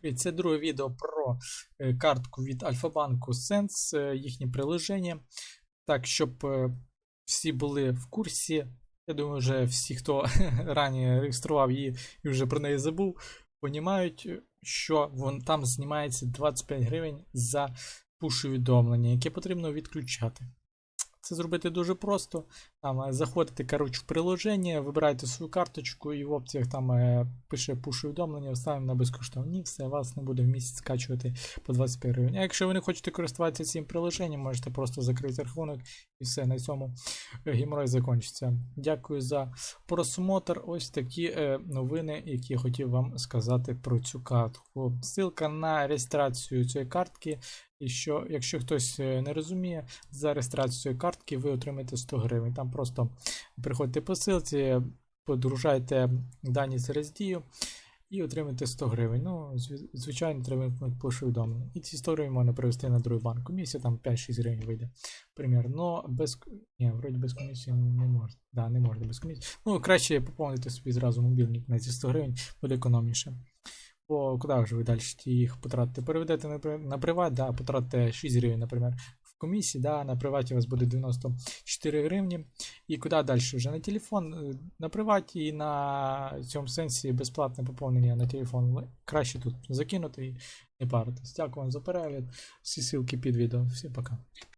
Привіт, це друге відео про е, картку від Альфа-банку Sense, е, їхнє приложення. Так, щоб е, всі були в курсі. Я думаю, вже всі, хто раніше реєстрував її і вже про неї забув, понімають, що вон там знімається 25 гривень за пуш-увідомлення, яке потрібно відключати. Це зробити дуже просто. Там е, заходите коротше, в приложення, вибираєте свою карточку і в опціях там е, пише пуш-увідомлення, ставимо на безкоштовні, все, вас не буде в місяць скачувати по 25 гривень. А якщо ви не хочете користуватися цим приложенням, можете просто закрити рахунок і все, на цьому е, геморрой закінчиться. Дякую за просмотр. Ось такі новини, які я хотів вам сказати про цю картку. Ссылка на реєстрацію цієї картки. І що, якщо хтось не розуміє, за реєстрацію цієї картки ви отримаєте 100 гривень. Там просто приходите по ссылці, подгружаєте дані через дію і отримаєте 100 гривень. Ну, звичайно, треба вимкнути повідомлення. І ці 100 гривень можна перевести на другий банк. Комісія там 5-6 гривень вийде. Примір. Но без. Ні, вроді без комісії не можна. Да, не можна без комісії. Ну, краще поповнити собі зразу мобільник на ці 100 гривень, буде економніше. Бо куди вже ви далі їх потратите? Переведете на, приват, да, потратите 6 гривень, наприклад, комісії, да, на приваті у вас буде 94 гривні. І куди далі? Вже на телефон, е, на приваті і на цьому сенсі безплатне поповнення на телефон. Краще тут закинути і не паритись. Дякую вам за перегляд. Всі ссылки під відео. Всім пока.